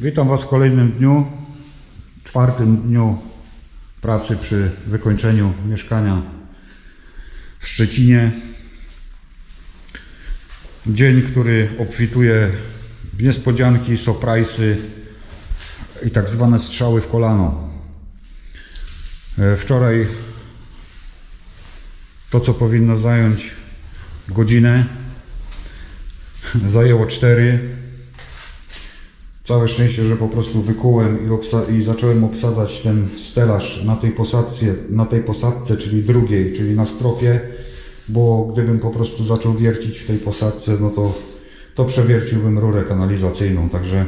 Witam Was w kolejnym dniu, czwartym dniu pracy przy wykończeniu mieszkania w Szczecinie. Dzień, który obfituje w niespodzianki, surprise'y i tak zwane strzały w kolano. E, Wczoraj to, co powinno zająć godzinę, zajęło cztery. Całe szczęście, że po prostu wykułem i, obsa- i zacząłem obsadzać ten stelaż na tej, posadce, na tej posadce, czyli drugiej, czyli na stropie, bo gdybym po prostu zaczął wiercić w tej posadce, no to, to przewierciłbym rurę kanalizacyjną, także,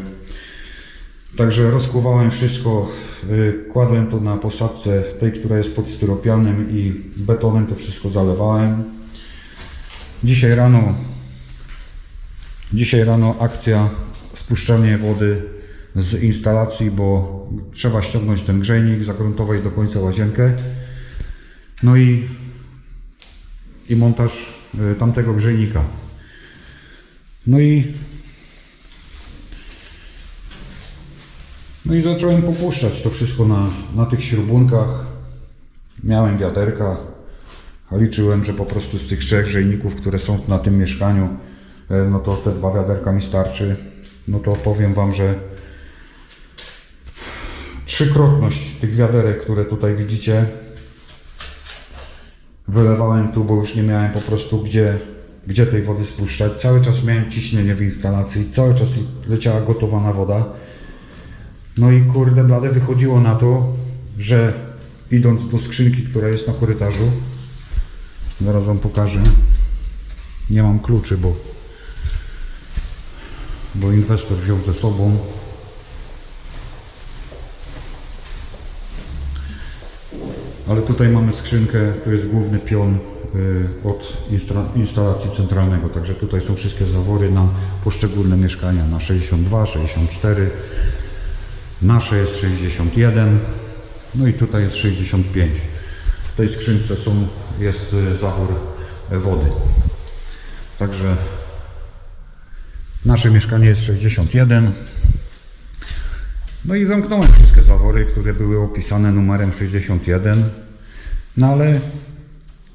także rozkuwałem wszystko, y, kładłem to na posadce tej, która jest pod styropianem i betonem to wszystko zalewałem. Dzisiaj rano Dzisiaj rano akcja spuszczanie wody z instalacji, bo trzeba ściągnąć ten grzejnik, zagruntować do końca łazienkę. No i, i montaż y, tamtego grzejnika. No i no i zacząłem popuszczać to wszystko na, na tych śrubunkach. Miałem wiaderka, a liczyłem, że po prostu z tych trzech grzejników, które są na tym mieszkaniu, e, no to te dwa wiaderka mi starczy. No to powiem Wam, że trzykrotność tych wiaderek, które tutaj widzicie, wylewałem tu, bo już nie miałem po prostu gdzie, gdzie tej wody spuszczać. Cały czas miałem ciśnienie w instalacji, cały czas leciała gotowana woda. No i kurde blade wychodziło na to, że idąc do skrzynki, która jest na korytarzu, zaraz Wam pokażę, nie mam kluczy, bo, bo inwestor wziął ze sobą. Ale tutaj mamy skrzynkę, tu jest główny pion y, od instalacji centralnego, także tutaj są wszystkie zawory na poszczególne mieszkania, na 62, 64, nasze jest 61, no i tutaj jest 65. W tej skrzynce są, jest y, zawór y, wody. Także nasze mieszkanie jest 61. No i zamknąłem wszystkie zawory, które były opisane numerem 61. No ale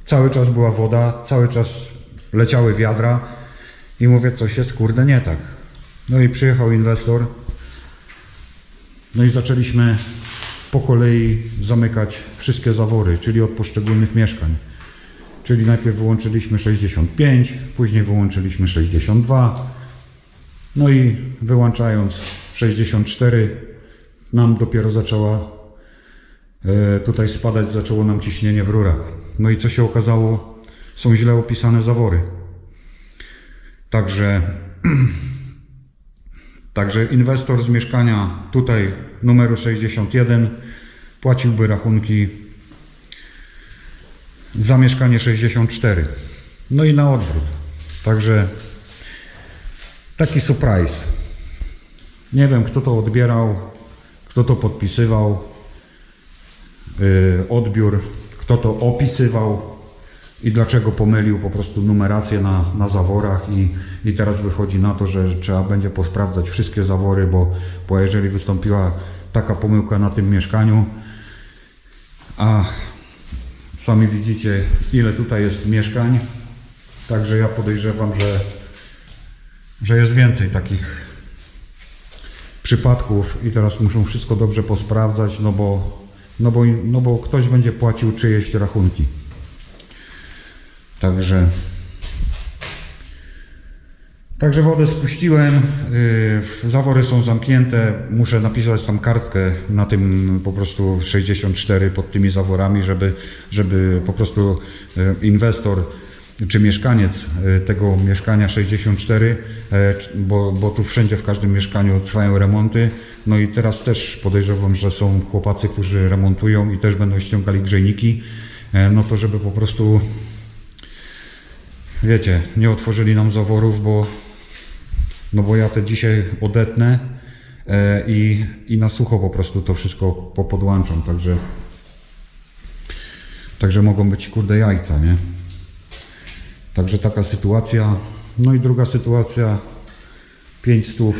cały czas była woda, cały czas leciały wiadra i mówię, coś jest kurde nie tak. No i przyjechał inwestor. No i zaczęliśmy po kolei zamykać wszystkie zawory, czyli od poszczególnych mieszkań. Czyli najpierw wyłączyliśmy 65, później wyłączyliśmy 62, no i wyłączając 64, nam dopiero zaczęła e, tutaj spadać, zaczęło nam ciśnienie w rurach. No i co się okazało, są źle opisane zawory. Także Także inwestor z mieszkania tutaj numeru 61 płaciłby rachunki za mieszkanie 64. No i na odwrót. Także taki surprise. Nie wiem kto to odbierał, kto to podpisywał, yy, odbiór, kto to opisywał i dlaczego pomylił po prostu numerację na, na zaworach i, i teraz wychodzi na to, że trzeba będzie posprawdzać wszystkie zawory, bo, bo jeżeli wystąpiła taka pomyłka na tym mieszkaniu, a sami widzicie ile tutaj jest mieszkań, także ja podejrzewam, że, że jest więcej takich przypadków i teraz muszą wszystko dobrze posprawdzać, no bo, no bo, no bo ktoś będzie płacił czyjeś rachunki. Także Także wodę spuściłem, yy, zawory są zamknięte, muszę napisać tam kartkę na tym po prostu 64 pod tymi zaworami, żeby, żeby po prostu yy, inwestor czy mieszkaniec yy, tego mieszkania 64, yy, bo, bo tu wszędzie w każdym mieszkaniu trwają remonty, no i teraz też podejrzewam, że są chłopacy, którzy remontują i też będą ściągali grzejniki, yy, no to żeby po prostu wiecie, nie otworzyli nam zaworów, bo no bo ja te dzisiaj odetnę e, i, i na sucho po prostu to wszystko popodłączam, także także mogą być kurde jajca, nie? Także taka sytuacja. No i druga sytuacja, 5 stów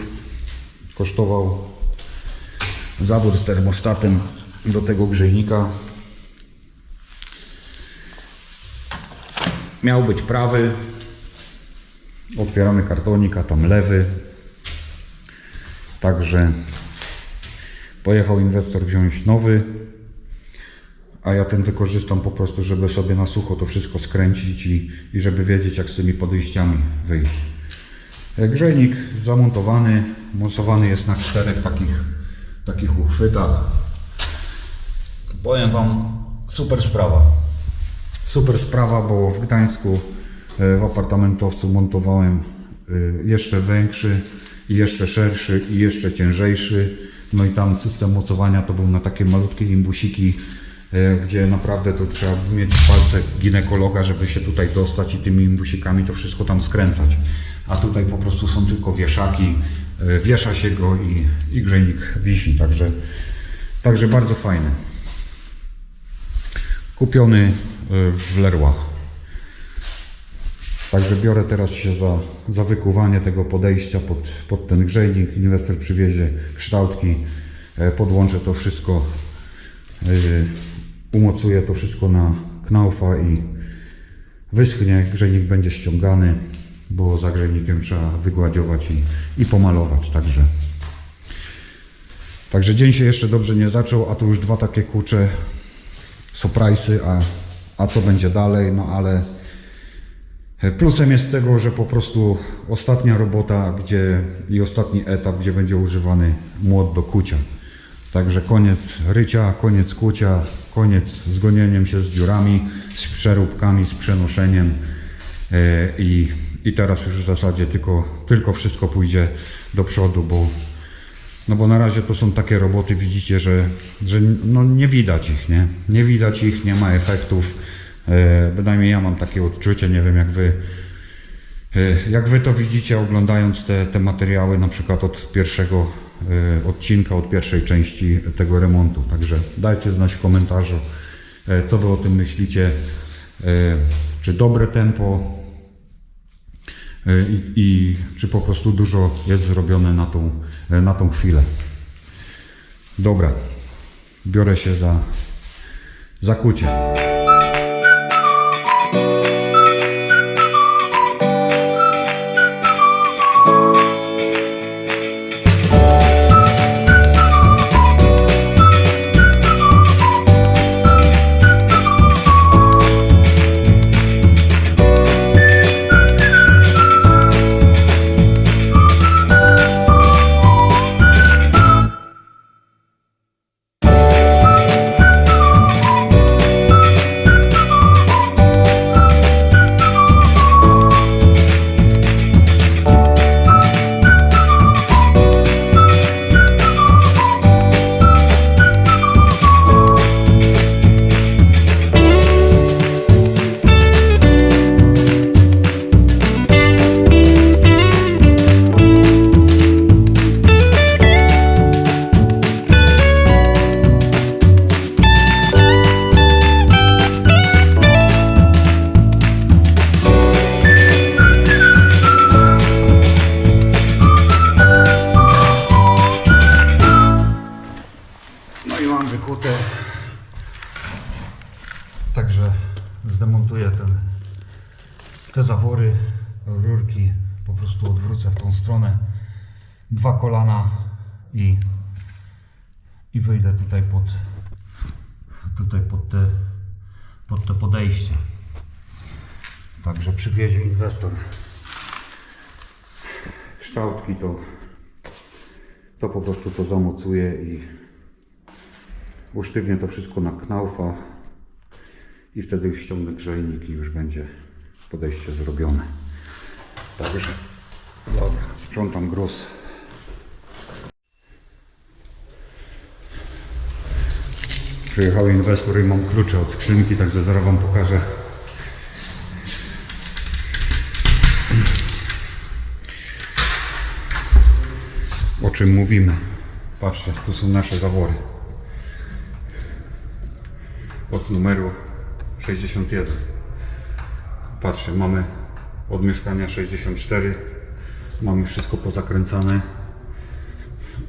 kosztował zawór z termostatem do tego grzejnika. Miał być prawy. Otwieramy kartonik, a tam lewy. Także pojechał inwestor wziąć nowy, a ja ten wykorzystam po prostu, żeby sobie na sucho to wszystko skręcić i, i żeby wiedzieć, jak z tymi podejściami wyjść. E, Grzejnik zamontowany, mocowany jest na czterech takich, takich uchwytach. Powiem Wam, super sprawa. Super sprawa, bo w Gdańsku e, w apartamentowcu montowałem e, jeszcze większy i jeszcze szerszy i jeszcze ciężejszy. No i tam system mocowania to był na takie malutkie imbusiki, gdzie naprawdę to trzeba mieć palce ginekologa, żeby się tutaj dostać i tymi imbusikami to wszystko tam skręcać. A tutaj po prostu są tylko wieszaki, e, wiesza się go i, i grzejnik wisi, także, także bardzo fajny. Kupiony e, w Leroy. Także biorę teraz się za, za wykuwanie tego podejścia pod, pod ten grzejnik. Inwestor przywiezie kształtki, e, podłączę to wszystko, e, umocuję to wszystko na knaufa i wyschnie. Grzejnik będzie ściągany, bo za grzejnikiem trzeba wygładziować i, i pomalować. Także, także dzień się jeszcze dobrze nie zaczął, a tu już dwa takie kucze surprise'y, a, a co będzie dalej, no ale plusem jest tego, że po prostu ostatnia robota gdzie, i ostatni etap, gdzie będzie używany młot do kucia. Także koniec rycia, koniec kucia, koniec z gonieniem się z dziurami, z przeróbkami, z przenoszeniem e, i, i teraz już w zasadzie tylko, tylko wszystko pójdzie do przodu, bo no bo na razie to są takie roboty, widzicie, że, że no nie widać ich, nie? Nie widać ich, nie ma efektów. E, bynajmniej ja mam takie odczucie, nie wiem jak wy, e, jak wy to widzicie oglądając te, te materiały na przykład od pierwszego odcinka, od pierwszej części tego remontu. Także dajcie znać w komentarzu, e, co wy o tym myślicie. E, czy dobre tempo, i, i czy po prostu dużo jest zrobione na tą, na tą chwilę. Dobra, biorę się za, za te zawory, rurki, po prostu odwrócę w tą stronę. Dwa kolana i, i wyjdę tutaj pod, tutaj pod te, pod te podejście. Także przywiezie inwestor kształtki, to, to po prostu to zamocuje i usztywnię to wszystko na knaufa i wtedy ściągnę grzejnik i już będzie podejście zrobione. Także dobra, sprzątam gruz. Przyjechał inwestor i mam klucze od skrzynki, także zaraz Wam pokażę. O czym mówimy. Patrzcie, tu są nasze zawory od numeru 61. Patrzcie, mamy od mieszkania 64. Mamy wszystko pozakręcane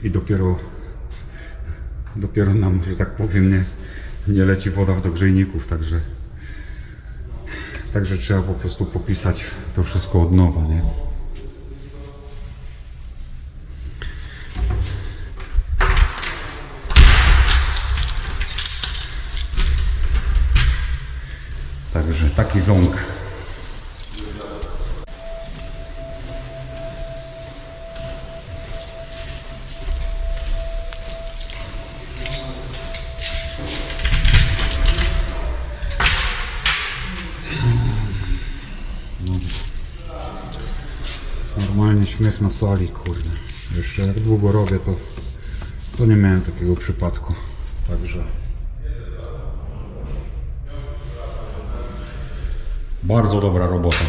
i dopiero dopiero nam, że tak powiem, nie, nie leci woda w dogrzejników, także także trzeba po prostu popisać to wszystko od nowa, nie? Śmiech na sali, kurde. Jeszcze jak długo robię, to, to nie miałem takiego przypadku. Także. Bardzo dobra robota.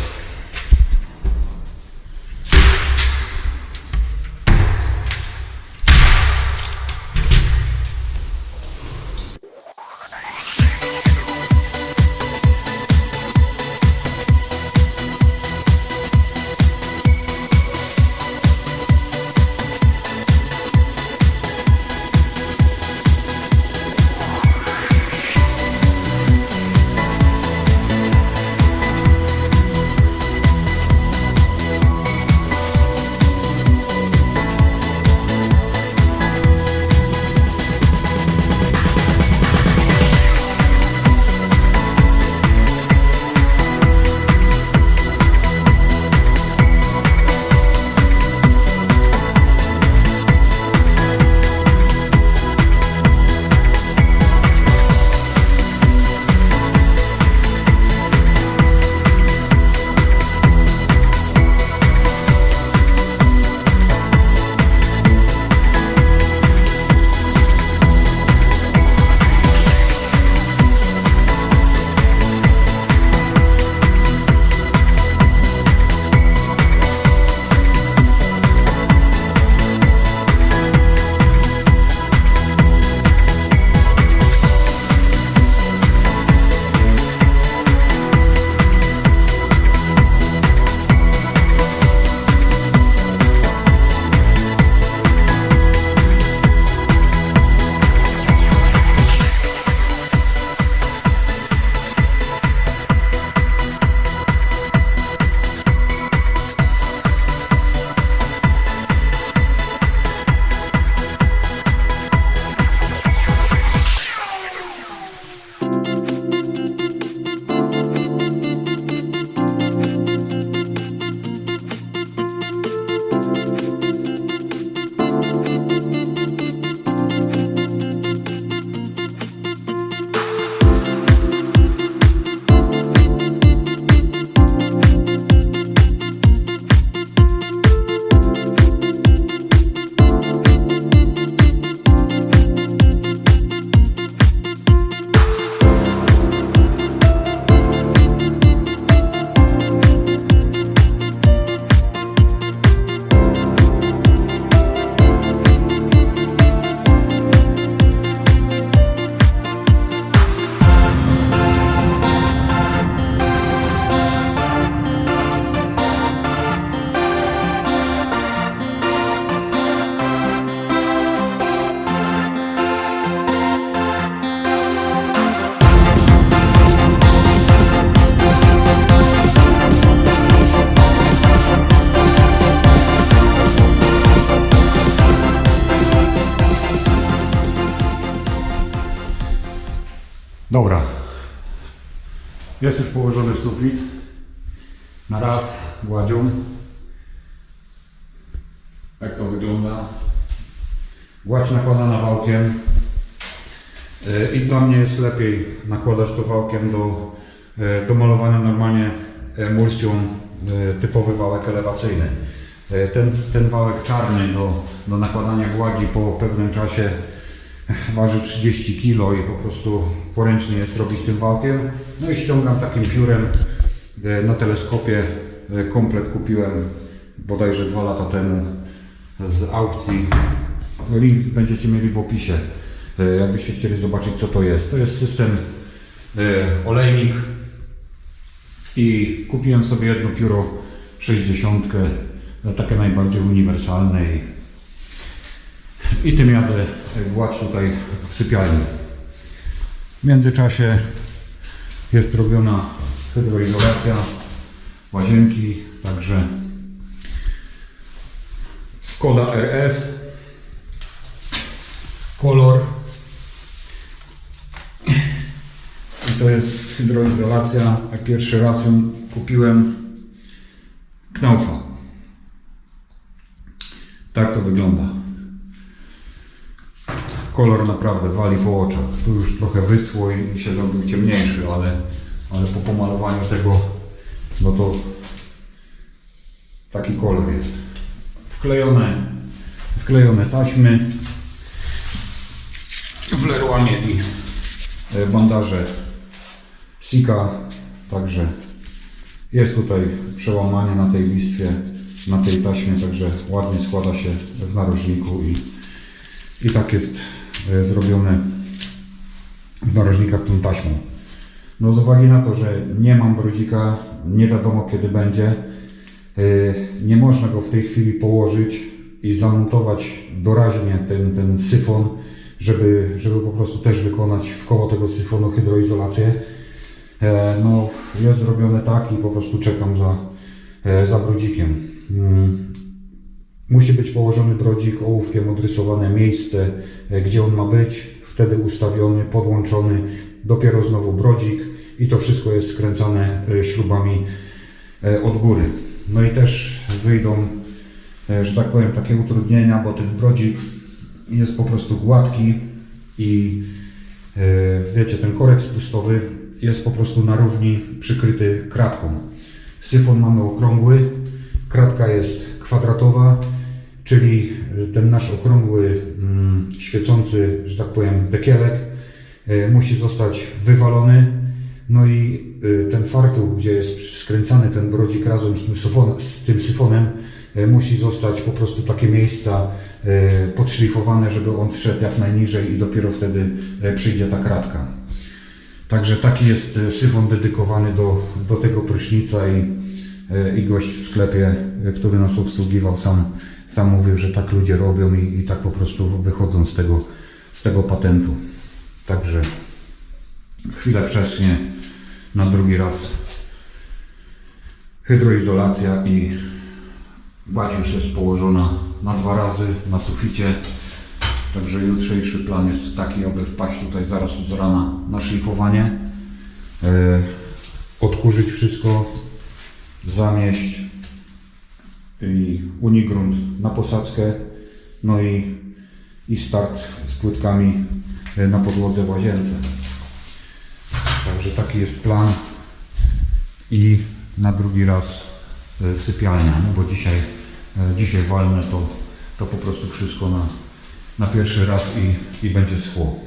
Dobra. Jest już położony w sufit. Na raz gładzią. Jak to wygląda? Gładź nakładana wałkiem. E, I dla mnie jest lepiej nakładać to wałkiem do, e, do malowania normalnie emulsją e, typowy wałek elewacyjny. Ten, ten wałek czarny do, do nakładania gładzi po pewnym czasie waży 30 kg i po prostu poręcznie jest robić tym wałkiem. No i ściągam takim piórem e, na teleskopie. E, Komplet kupiłem bodajże dwa lata temu z aukcji. Link będziecie mieli w opisie, e, jakbyście chcieli zobaczyć co to jest. To jest system olejnik i kupiłem sobie jedno pióro 60, e, takie najbardziej uniwersalne i tym jadę gładź tutaj w sypialni. W międzyczasie jest robiona hydroizolacja łazienki, także Skoda RS, kolor i to jest hydroizolacja. Pierwszy raz ją kupiłem, Knaufa. Tak to wygląda. Kolor naprawdę wali po oczach. Tu już trochę wyschło i się zrobił ciemniejszy, ale, ale po pomalowaniu tego, no to taki kolor jest. Wklejone, wklejone taśmy w Leroy Merlin. E, bandaże Sika, także jest tutaj przełamanie na tej listwie, na tej taśmie, także ładnie składa się w narożniku i, i tak jest zrobione w narożnikach tą taśmą. No z uwagi na to, że nie mam brodzika, nie wiadomo kiedy będzie, yy, nie można go w tej chwili położyć i zamontować doraźnie ten, ten syfon, żeby, żeby po prostu też wykonać w koło tego syfonu hydroizolację. E, No, jest zrobione tak i po prostu czekam za, e, za brodzikiem. Musi być położony brodzik ołówkiem, odrysowane miejsce, e, gdzie on ma być, wtedy ustawiony, podłączony, dopiero znowu brodzik i to wszystko jest skręcane e, śrubami e, od góry. No i też wyjdą, że tak powiem, takie utrudnienia, bo ten brodzik jest po prostu gładki i wiecie, ten korek spustowy jest po prostu na równi przykryty kratką. Syfon mamy okrągły, kratka jest kwadratowa, czyli e, ten nasz okrągły, mm, świecący, że tak powiem, bekielek e, musi zostać wywalony. No i e, ten fartuch, gdzie jest skręcany ten brodzik razem z tym, syfon, z tym syfonem, musi zostać po prostu takie miejsca podszlifowane, żeby on wszedł jak najniżej i dopiero wtedy przyjdzie ta kratka. Także taki jest syfon dedykowany do, do tego prysznica i, i gość w sklepie, który nas obsługiwał, sam, sam mówił, że tak ludzie robią i, i tak po prostu wychodzą z tego, z tego patentu. Także chwilę przeschnie, na drugi raz hydroizolacja i gładź już jest położona na dwa razy na suficie. Także jutrzejszy plan jest taki, aby wpaść tutaj zaraz z rana na szlifowanie, e, odkurzyć wszystko, zamieść i unigrunt na posadzkę, no i, i start z płytkami e, na podłodze w łazience. Także taki jest plan i na drugi raz e, sypialnia, no bo dzisiaj, dzisiaj walnę to, to po prostu wszystko na, na pierwszy raz i, i będzie schło.